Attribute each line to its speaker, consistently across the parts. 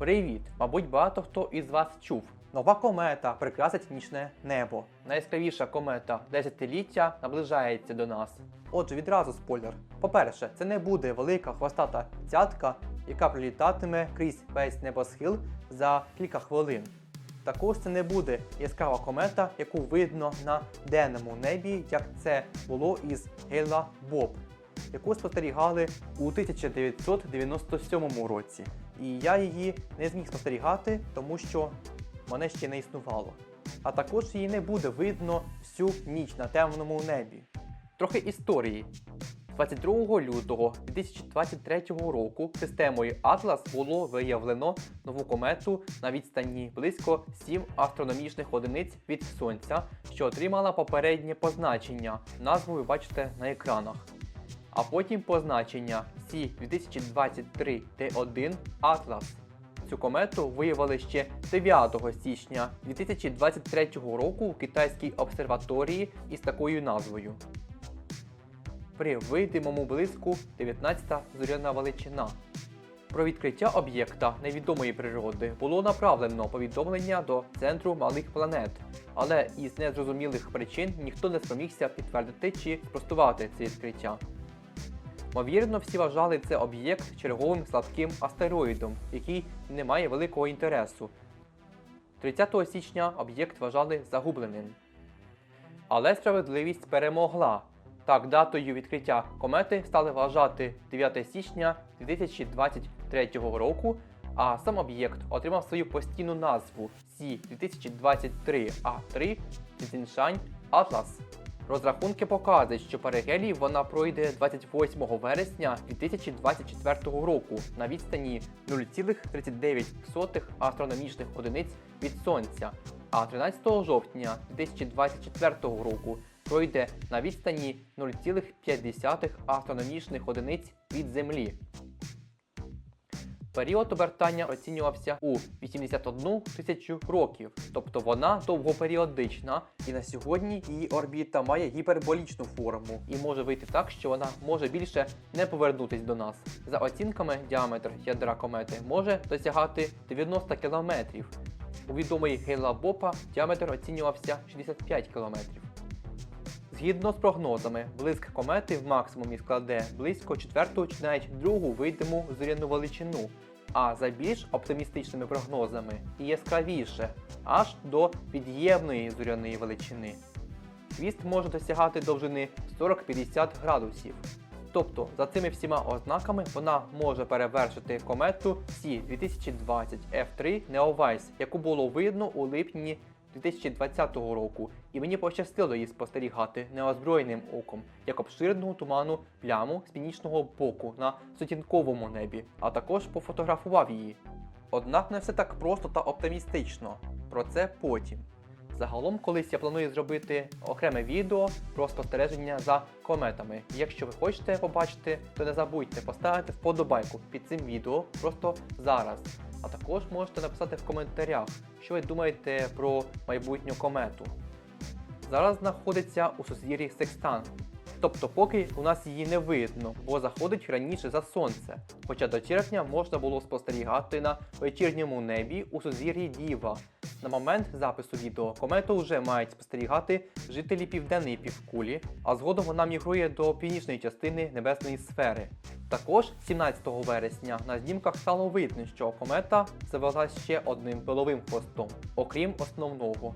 Speaker 1: Привіт! Мабуть, багато хто із вас чув. Нова комета прикрасить нічне небо. Найяскравіша комета десятиліття наближається до нас. Отже, відразу спойлер. По-перше, це не буде велика хвостата цятка, яка прилітатиме крізь весь небосхил за кілька хвилин. Також це не буде яскрава комета, яку видно на денному небі, як це було із Гейла Боб, яку спостерігали у 1997 році. І я її не зміг спостерігати, тому що мене ще не існувало. А також її не буде видно всю ніч на темному небі. Трохи історії. 22 лютого 2023 року системою Atlas було виявлено нову комету на відстані близько 7 астрономічних одиниць від Сонця, що отримала попереднє позначення. Назву ви бачите на екранах. А потім позначення C2023T1 Atlas. Цю комету виявили ще 9 січня 2023 року в китайській обсерваторії із такою назвою. При видимому блиску 19 зоряна величина. Про відкриття об'єкта невідомої природи було направлено повідомлення до центру малих планет, але із незрозумілих причин ніхто не спромігся підтвердити чи спростувати це відкриття. Ймовірно, всі вважали це об'єкт черговим слабким астероїдом, який не має великого інтересу. 30 січня об'єкт вважали загубленим. Але справедливість перемогла. Так, датою відкриття комети стали вважати 9 січня 2023 року, а сам об'єкт отримав свою постійну назву C2023A3 Тіншань Atlas. Розрахунки показують, що перигелій вона пройде 28 вересня 2024 року на відстані 0,39 астрономічних одиниць від Сонця, а 13 жовтня 2024 року пройде на відстані 0,5 астрономічних одиниць від Землі. Період обертання оцінювався у 81 тисячу років, тобто вона довгоперіодична, і на сьогодні її орбіта має гіперболічну форму і може вийти так, що вона може більше не повернутись до нас. За оцінками, діаметр ядра комети може досягати 90 кілометрів. У відомої Гейла Бопа діаметр оцінювався 65 кілометрів. Згідно з прогнозами, блиск комети в максимумі складе близько четверту чи навіть другу видиму зоряну величину, а за більш оптимістичними прогнозами і яскравіше аж до під'ємної зоряної величини. Хвіст може досягати довжини 40-50 градусів. Тобто, за цими всіма ознаками вона може перевершити комету C2020 F3 Neowise, яку було видно у липні 2020 року, і мені пощастило її спостерігати неозброєним оком, як обширну туману пляму з північного боку на сутінковому небі, а також пофотографував її. Однак не все так просто та оптимістично. Про це потім. Загалом, колись я планую зробити окреме відео про спостереження за кометами. Якщо ви хочете побачити, то не забудьте поставити вподобайку під цим відео просто зараз. А також можете написати в коментарях, що ви думаєте про майбутню комету. Зараз знаходиться у сузір'ї Секстан. Тобто поки у нас її не видно, бо заходить раніше за сонце. Хоча до червня можна було спостерігати на вечірньому небі у сузір'ї Діва. На момент запису відео комету вже мають спостерігати жителі південної півкулі, а згодом вона мігрує до північної частини небесної сфери. Також 17 вересня на знімках стало видно, що комета завелась ще одним пиловим хвостом, окрім основного.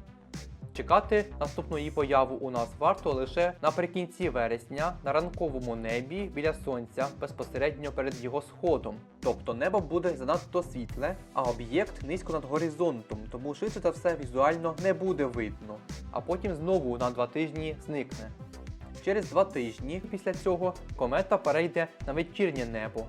Speaker 1: Чекати наступну її появу у нас варто лише наприкінці вересня на ранковому небі біля сонця безпосередньо перед його сходом. Тобто небо буде занадто світле, а об'єкт низько над горизонтом, тому швидше за все візуально не буде видно, а потім знову на два тижні зникне. Через два тижні після цього комета перейде на вечірнє небо.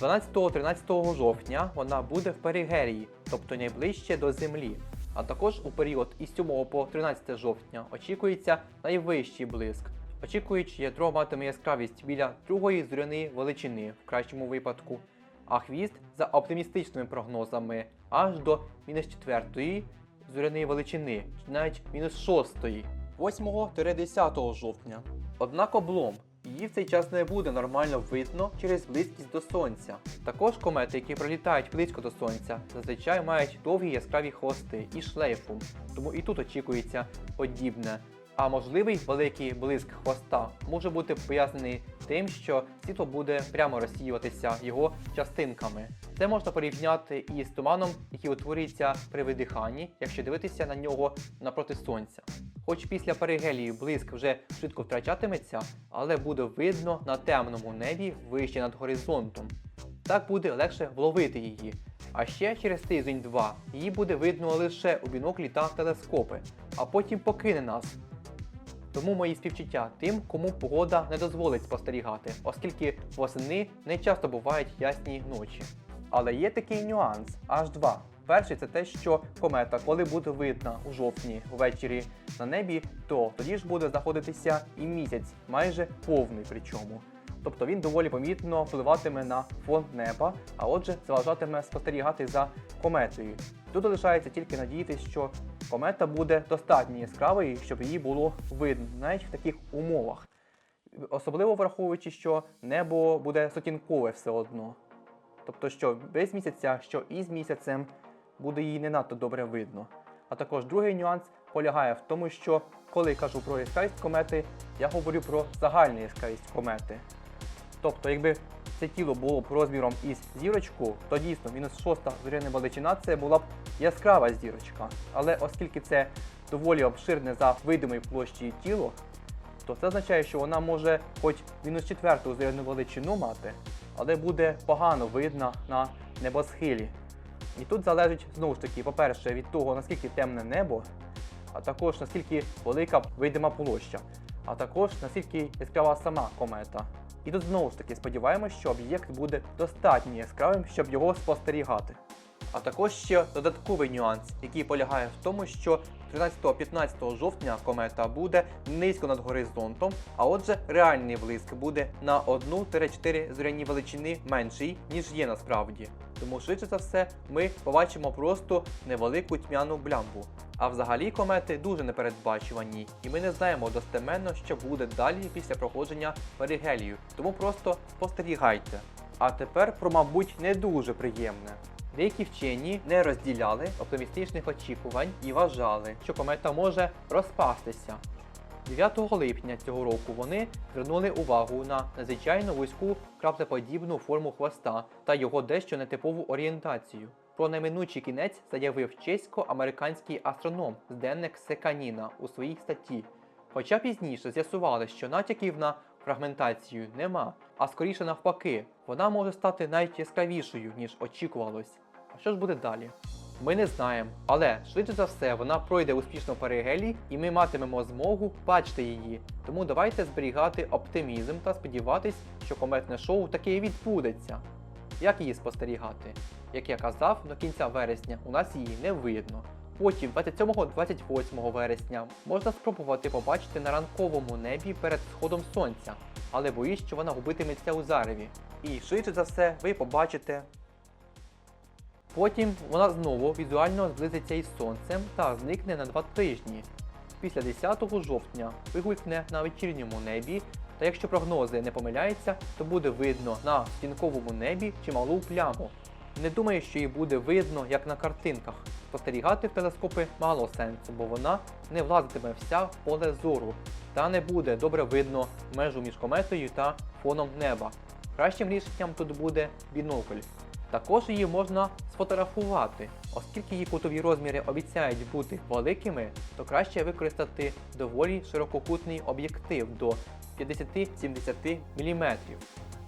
Speaker 1: 12-13 жовтня вона буде в перигерії, тобто найближче до Землі. А також у період із 7 по 13 жовтня очікується найвищий блиск. Очікуючи, ядро матиме яскравість біля другої зоряної величини в кращому випадку, а хвіст за оптимістичними прогнозами аж до мінус 4 зоряної величини, чи навіть мінус 6 8-10 жовтня. Однак облом її в цей час не буде нормально видно через близькість до сонця. Також комети, які прилітають близько до сонця, зазвичай мають довгі яскраві хвости і шлейфу, тому і тут очікується подібне. А можливий великий блиск хвоста може бути пояснений тим, що світло буде прямо розсіюватися його частинками. Це можна порівняти із туманом, який утворюється при видиханні, якщо дивитися на нього напроти сонця. Хоч після перигелії блиск вже швидко втрачатиметься, але буде видно на темному небі вище над горизонтом. Так буде легше вловити її. А ще через тиждень-два її буде видно лише у біноклі та телескопи, а потім покине нас. Тому мої співчуття тим, кому погода не дозволить спостерігати, оскільки восени не часто бувають ясні ночі. Але є такий нюанс H2. Перший це те, що комета, коли буде видна у жовтні ввечері на небі, то тоді ж буде знаходитися і місяць, майже повний причому. Тобто він доволі помітно впливатиме на фон неба, а отже, заважатиме спостерігати за кометою. Тут залишається тільки надіятися, що комета буде достатньо яскравою, щоб її було видно, навіть в таких умовах. Особливо враховуючи, що небо буде сутінкове все одно. Тобто, що без місяця, що із місяцем буде її не надто добре видно. А також другий нюанс полягає в тому, що коли кажу про яскравість комети, я говорю про загальну яскравість комети. Тобто, якби це тіло було б розміром із зірочку, то дійсно мінус шоста зоряна величина це була б яскрава зірочка. Але оскільки це доволі обширне за видимої площі тіло, то це означає, що вона може хоч мінус четверту зоряну величину мати, але буде погано видна на небосхилі. І тут залежить знову ж таки, по-перше, від того, наскільки темне небо, а також наскільки велика видима площа, а також наскільки яскрава сама комета. І тут знову ж таки сподіваємось, що об'єкт буде достатньо яскравим, щоб його спостерігати. А також ще додатковий нюанс, який полягає в тому, що 13-15 жовтня комета буде низько над горизонтом, а отже, реальний блиск буде на 1-4 зоряні величини менший, ніж є насправді. Тому швидше за все ми побачимо просто невелику тьмяну блямбу. А взагалі комети дуже непередбачувані, і ми не знаємо достеменно, що буде далі після проходження перигелію. Тому просто спостерігайте. А тепер про, мабуть, не дуже приємне. Деякі вчені не розділяли оптимістичних очікувань і вважали, що комета може розпастися. 9 липня цього року вони звернули увагу на надзвичайно вузьку краплеподібну форму хвоста та його дещо нетипову орієнтацію. Про неминучий кінець заявив чесько-американський астроном Зденек Секаніна у своїй статті. Хоча пізніше з'ясували, що натяків на фрагментацію нема, а скоріше навпаки, вона може стати навіть яскравішою, ніж очікувалось. А що ж буде далі? Ми не знаємо, але швидше за все вона пройде успішно перигелі і ми матимемо змогу бачити її. Тому давайте зберігати оптимізм та сподіватись, що кометне шоу таки відбудеться. Як її спостерігати? Як я казав, до кінця вересня у нас її не видно. Потім, 27-28 вересня, можна спробувати побачити на ранковому небі перед сходом сонця, але боюсь, що вона губитиметься у зареві. І швидше за все ви побачите. Потім вона знову візуально зблизиться із сонцем та зникне на два тижні. Після 10 жовтня вигулькне на вечірньому небі, та якщо прогнози не помиляються, то буде видно на стінковому небі чималу пляму. Не думаю, що її буде видно, як на картинках. Спостерігати в телескопи мало сенсу, бо вона не влазитиме вся в поле зору, та не буде добре видно межу між кометою та фоном неба. Кращим рішенням тут буде бінокль. Також її можна сфотографувати, оскільки її кутові розміри обіцяють бути великими, то краще використати доволі ширококутний об'єктив до 50-70 мм.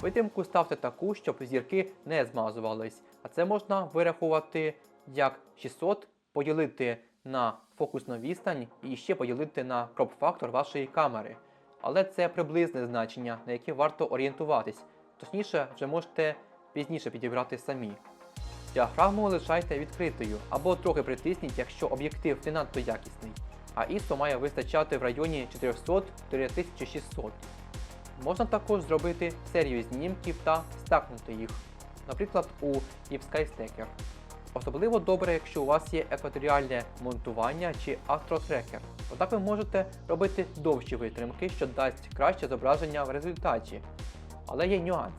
Speaker 1: Витримку ставте таку, щоб зірки не змазувались, а це можна вирахувати як 600 поділити на фокусну відстань і ще поділити на кроп-фактор вашої камери. Але це приблизне значення, на яке варто орієнтуватись. Точніше, вже можете пізніше підібрати самі. Діафрагму лишайте відкритою або трохи притисніть, якщо об'єктив не надто якісний, а ISO має вистачати в районі 400-4600. Можна також зробити серію знімків та стакнути їх, наприклад, у Deep Sky. Особливо добре, якщо у вас є екваторіальне монтування чи астротрекер. Отак ви можете робити довші витримки, що дасть краще зображення в результаті. Але є нюанс.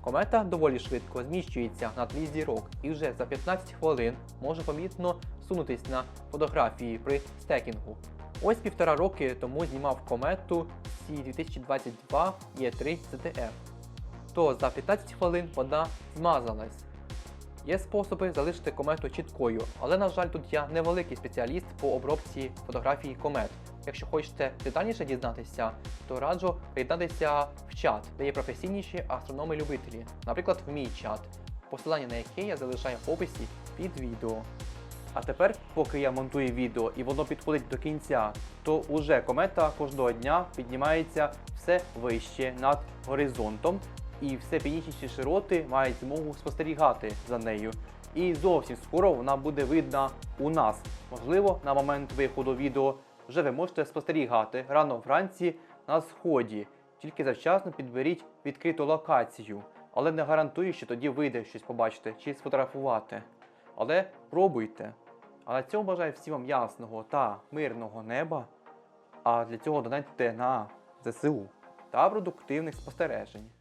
Speaker 1: Комета доволі швидко зміщується на тлі зірок і вже за 15 хвилин може помітно сунутись на фотографії при стекінгу. Ось півтора роки тому знімав комету C2022 E3 ZTF. То за 15 хвилин вона змазалась. Є способи залишити комету чіткою, але на жаль, тут я невеликий спеціаліст по обробці фотографій комет. Якщо хочете детальніше дізнатися, то раджу приєднатися в чат, де є професійніші астрономи-любителі, наприклад, в мій чат, посилання на який я залишаю в описі під відео. А тепер, поки я монтую відео і воно підходить до кінця, то уже комета кожного дня піднімається все вище над горизонтом, і все північніші широти мають змогу спостерігати за нею. І зовсім скоро вона буде видна у нас. Можливо, на момент виходу відео вже ви можете спостерігати рано вранці на сході. Тільки завчасно підберіть відкриту локацію, але не гарантую, що тоді вийде щось побачити чи сфотографувати. Але пробуйте. А на цьому бажаю всім вам ясного та мирного неба. А для цього донатьте на ЗСУ та продуктивних спостережень.